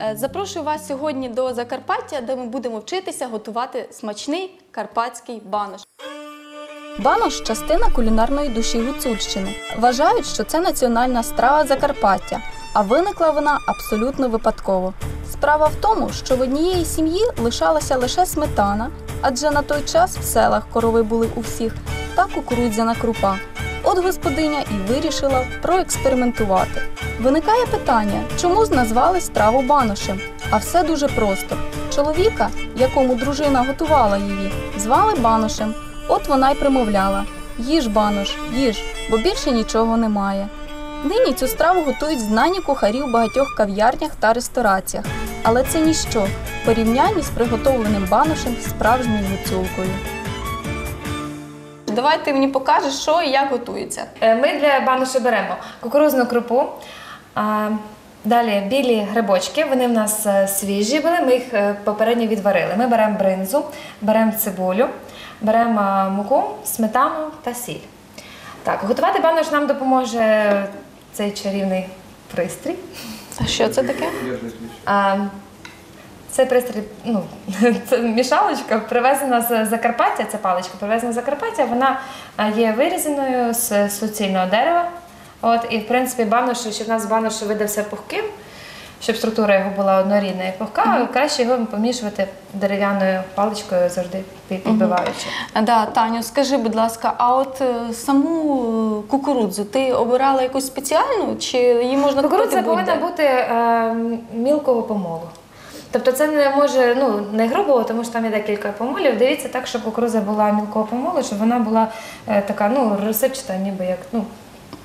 Е, Запрошую вас сьогодні до Закарпаття, де ми будемо вчитися готувати смачний карпатський банош. Банош частина кулінарної душі Гуцульщини. Вважають, що це національна страва Закарпаття, а виникла вона абсолютно випадково. Справа в тому, що в однієї сім'ї лишалася лише сметана, адже на той час в селах корови були у всіх, та кукурудзяна крупа. От господиня і вирішила проекспериментувати. Виникає питання, чому ж назвали страву баношем? А все дуже просто. Чоловіка, якому дружина готувала її, звали баношем. От вона й примовляла: їж банош, їж, бо більше нічого немає. Нині цю страву готують знані кухарі в багатьох кав'ярнях та рестораціях, але це ніщо в порівнянні з приготовленим баношем справжньою гуцулкою. Давай ти мені покажеш, що і як готується. Е, Ми для баношу беремо кукурузну крупу, далі білі грибочки, вони в нас е, свіжі були, ми їх е, попередньо відварили. Ми беремо бринзу, беремо цибулю, беремо муку, сметану та сіль. Так, готувати банош нам допоможе цей чарівний пристрій. А що це таке? А, Це пристрій, ну, це мішалочка, привезена з Закарпаття, це паличка привезена з Закарпаття, вона є вирізаною з суцільного дерева. От, і, в принципі, банош, щоб в нас банош видався пухким, щоб структура його була однорідна і пухка, краще його помішувати дерев'яною паличкою завжди пі- підбиваючи. А, Да, Таню, скажи, будь ласка, а от е, саму е, кукурудзу ти обирала якусь спеціальну, чи її можна Кукурудза купити будь-де? повинна бути е, мілкого помолу. Тобто це не може ну не грубого, тому що там є декілька помолів. Дивіться так, щоб кукурудза була мілкого помолу, щоб вона була е, така ну розсипчата, ніби як ну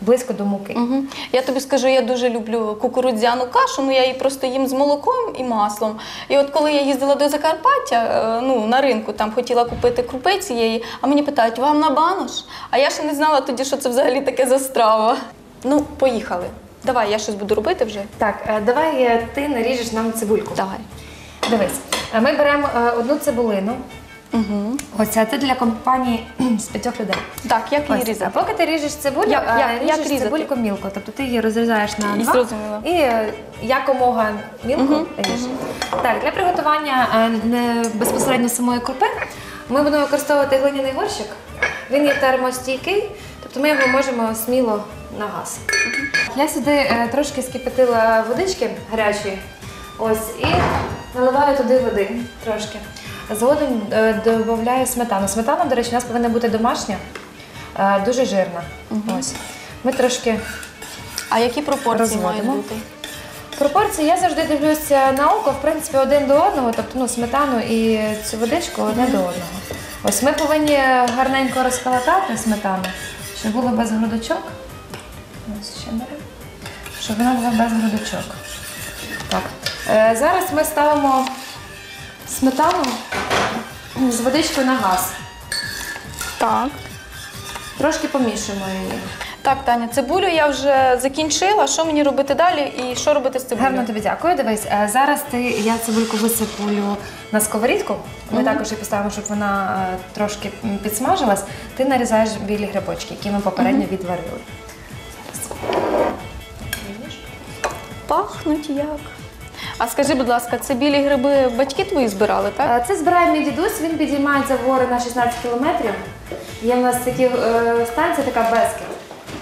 близько до муки. Угу. Я тобі скажу, я дуже люблю кукурудзяну кашу, ну я її просто їм з молоком і маслом. І от коли я їздила до Закарпаття, е, ну на ринку там хотіла купити крупи цієї, а мені питають, вам на банош? А я ще не знала тоді, що це взагалі таке за страва. Ну, поїхали. Давай, я щось буду робити вже. Так, е, давай е, ти наріжеш нам цибульку. Давай. Дивись, е, ми беремо е, одну цибулину. Угу. Ось це для компанії з п'ятьох людей. Так, як її Ось, а різати? поки ти ріжеш цибулю, Як- е, як- як ріжеш різати? цибульку мілко. Тобто ти її розрізаєш на І два і е, якомога мілко ріж. Так, для приготування е, не безпосередньо самої крупи ми будемо використовувати глиняний горщик. Він є термостійкий, тобто ми його можемо сміло на газ. Я сюди е, трошки скипятила водички гарячої. Ось, і наливаю туди води трошки. Згодом е, додаю сметану. Сметана, до речі, у нас повинна бути домашня, е, дуже жирна. Ось. Ми трошки А які пропорції мають бути? пропорції я завжди дивлюся на око, в принципі, один до одного, тобто ну, сметану і цю водичку одне до одного. Ось ми повинні гарненько розколотати сметану, щоб було без грудочок. Ось ще беремо. Щоб вона була без грудочок. Так. Е, зараз ми ставимо сметану з водичкою на газ. Так. Трошки помішуємо її. Так, Таня, цибулю я вже закінчила. Що мені робити далі і що робити з цибулею? Гарно тобі дякую. Дивись, е, зараз ти я цибульку висиплю на сковорідку. Ми також її поставимо, щоб вона е, трошки м, підсмажилась. Ти нарізаєш білі грибочки, які ми попередньо відварили. Пахнуть як. А скажи, будь ласка, це білі гриби батьки твої збирали, так? Е, Це збирає мій дідусь, він підіймає завори на 16 кілометрів. Є в нас такі е, станція, така Бескет.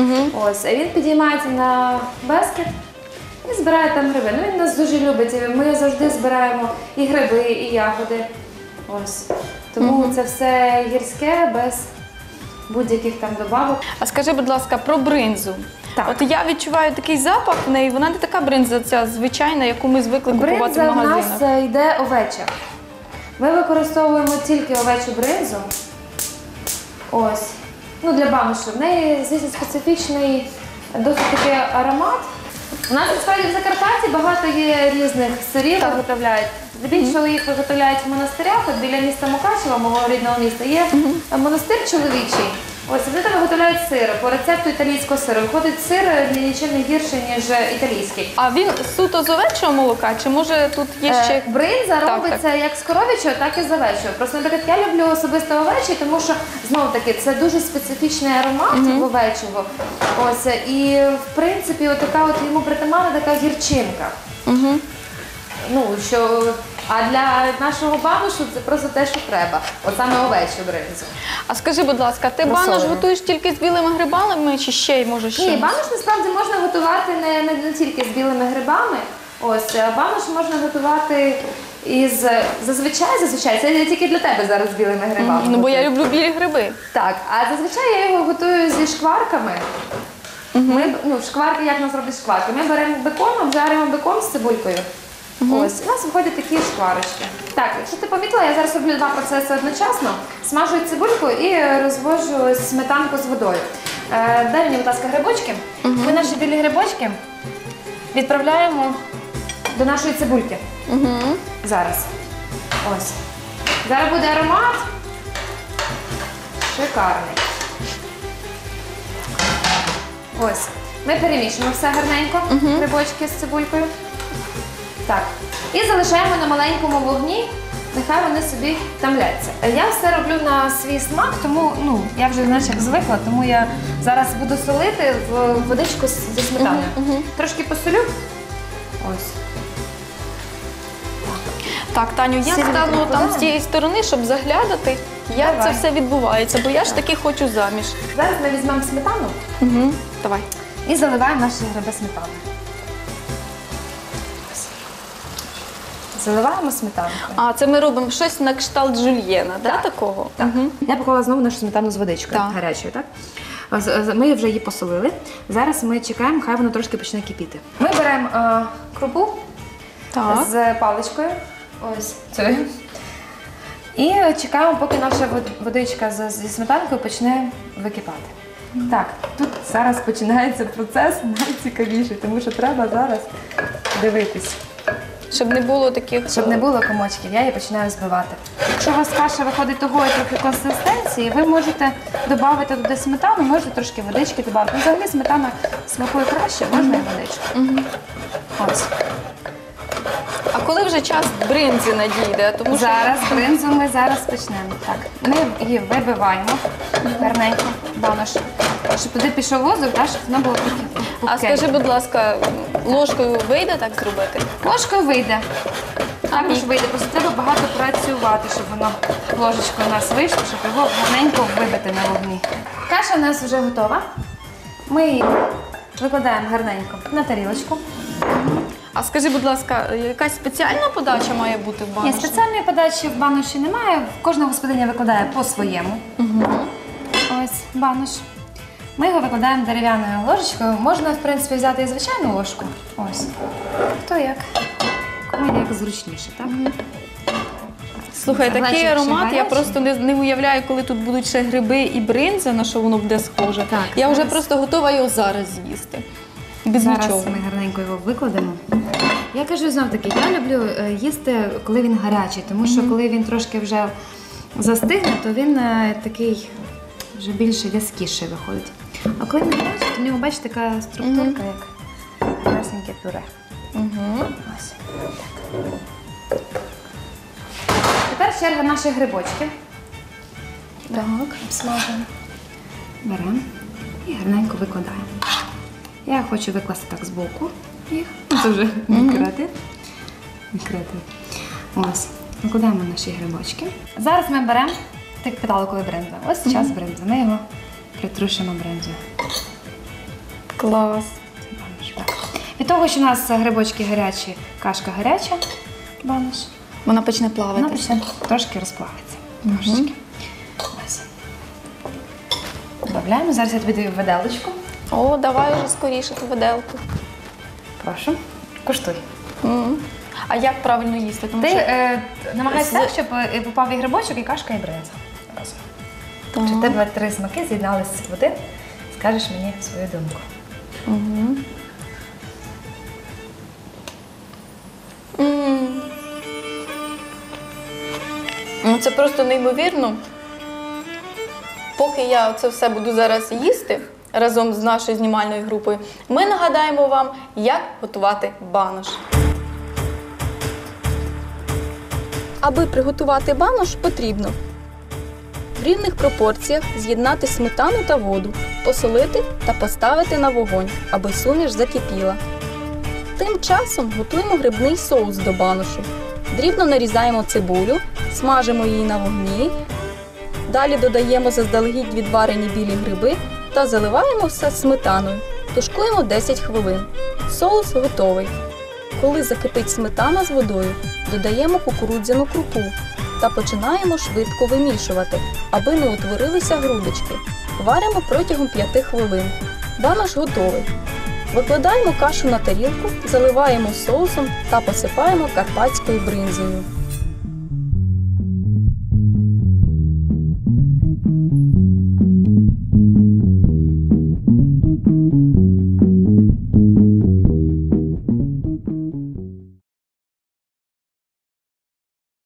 Угу. Ось, а він підіймається на Бескет і збирає там гриби. Ну він нас дуже любить. Ми завжди збираємо і гриби, і ягоди. Ось. Тому це все гірське, без будь-яких там добавок. А скажи, будь ласка, про бринзу. Так. От я відчуваю такий запах в неї, вона не така бринза, ця звичайна, яку ми звикли купувати Бринза в в магазинах. нас е, йде овеча. Ми використовуємо тільки овечу бринзу. Ось. Ну, для баношу. В неї, звісно, специфічний досить такий аромат. У нас насправді в Закарпатті багато є різних сирів, виготовляють. Здебільшого їх виготовляють в монастирях. От біля міста Мукачева, мого рідного міста, є монастир чоловічий. Ось вони там виготовляють сир по рецепту італійського сиру. Виходить сир нічим не гірший, ніж італійський. А він суто з овечого молока, чи може тут є ще. Е, Бринза Так, робиться як з коров'ячого, так і з овечого. Просто, наприклад, я люблю особисто овечий, тому що знову таки це дуже специфічний аромат в овечого. Ось і в принципі, от така от йому притаманна така гірчинка. Угу. ну що. А для нашого банушу це просто те, що треба. От саме овечу бринзу. А скажи, будь ласка, ти банош Розсолено. готуєш тільки з білими грибами чи ще й може ще? Ні, банош насправді можна готувати не, не, не тільки з білими грибами. Ось а банош можна готувати із зазвичай, зазвичай це я тільки для тебе зараз з білими грибами. Ну бо я люблю білі гриби. Так, а зазвичай я його готую зі шкварками. Ми ну, шкварки, як нас роблять шкварки? Ми беремо бекон, обжарюємо бекон з цибулькою. Ось, у нас виходять такі шкварочки. Так, якщо ти помітила, я зараз роблю два процеси одночасно. Смажу цибульку і розвожу сметанку з водою. Е, дай мені, будь ласка, грибочки. Ми наші білі грибочки відправляємо до нашої цибульки. Угу. Зараз. Ось. Зараз буде аромат. Шикарний. Ось. Ми перемішуємо все гарненько, грибочки з цибулькою. Так. І залишаємо на маленькому вогні. Нехай вони собі тамляться. Я все роблю на свій смак, тому ну, я вже знаєш, як звикла, тому я зараз буду солити в водичку з- зі сметаною. Трошки посолю. Ось. Так, Таню, я Сильно стану там перекладаємо? з тієї сторони, щоб заглядати, як Давай. це все відбувається, бо я ж таки хочу заміж. Зараз ми візьмемо сметану. Угу. Давай. І заливаємо наші гриби сметаною. Заливаємо сметанкою. А це ми робимо щось на кшталт жульєна, да, такого? Так. Мгм. Я поклала знову нашу сметану з водичкою Так. гарячою, так? З- з- Ми вже її посолили. Зараз ми чекаємо, хай воно трошки почне кипіти. Ми беремо е, крупу Так. з паличкою. Ось цією. І чекаємо, поки наша вод- водичка з- зі сметанкою почне википати. Так, тут зараз починається процес найцікавіший, тому що треба зараз дивитись. Щоб не було таких. Щоб не було комочків, я її починаю збивати. Якщо у вас каша виходить того трохи консистенції, ви можете додати туди сметану, можете трошки водички додати. Ну, взагалі сметана смакує краще, можна і водичку. Ось. А коли вже час бринзи надійде? Тому що Зараз бринзу ми зараз почнемо. Так, ми її вибиваємо гарненько, банош, щоб туди пішов воздух, так, щоб воно було трохи А скажи, будь ласка, ложкою вийде так зробити? Ложкою вийде. Також вийде. Просто треба багато працювати, щоб воно ложечкою у нас вийшло, щоб його гарненько вибити на вогні. Каша у нас вже готова. Ми її викладаємо гарненько на тарілочку. А скажи, будь ласка, якась спеціальна подача має бути в Ні, спеціальної подачі в баноші немає. Кожна господиня викладає по-своєму. Ось банош. Ми його викладаємо дерев'яною ложечкою. Можна, в принципі, взяти і звичайну ложку. Ось. Хто як? Кому як зручніше, так? Слухай, такий Значить, чи аромат, я гарячий? просто не, не уявляю, коли тут будуть ще гриби і бринза, на що воно буде схоже. Так, я вже зараз. просто готова його зараз з'їсти. Без Зараз нічого. ми гарненько його викладемо. Я кажу знов таки, я люблю е, їсти, коли він гарячий, тому що коли він трошки вже застигне, то він е, такий вже більше в'язкіший виходить. А коли він гарячий, то в нього, бачите, така структурка, як красненьке пюре. Угу. Ось. Так. Тепер черга наших грибочків. Так. Обсмажимо. Беремо і гарненько викладаємо. Я хочу викласти так збоку їх. Ну, Це вже не креатив. Не креатив. Ось. Викладаємо наші грибочки. Зараз ми беремо, ти питала, коли бринза. Ось час бринзи. Ми його притрушимо бринзою. Клас. Так. Від того, що у нас грибочки гарячі, кашка гаряча, банош, Вона почне плавати. вона почне трошки розплавиться. Трошечки. Ось. Додаємо. Зараз я тобі даю виделочку. О, давай вже скоріше ту виделку. Прошу. Куштуй. М. А як правильно їсти? Тому Ти що е, намагайся з- так, щоб е, попав і грибочок, і кашка, і бринза. Щоб в тебе три смаки з'єдналися в один, скажеш мені свою думку. Ну, Це просто неймовірно. Поки я це все буду зараз їсти разом з нашою знімальною групою, ми нагадаємо вам, як готувати банош. Аби приготувати банош, потрібно в рівних пропорціях з'єднати сметану та воду, посолити та поставити на вогонь, аби суміш закипіла. Тим часом готуємо грибний соус до баношу. Дрібно нарізаємо цибулю, смажимо її на вогні. Далі додаємо заздалегідь відварені білі гриби та заливаємо все сметаною. Тушкуємо 10 хвилин. Соус готовий. Коли закипить сметана з водою, додаємо кукурудзяну крупу та починаємо швидко вимішувати, аби не утворилися грудочки. Варимо протягом 5 хвилин. Банош готовий. Викладаємо кашу на тарілку, заливаємо соусом та посипаємо карпатською бринзою.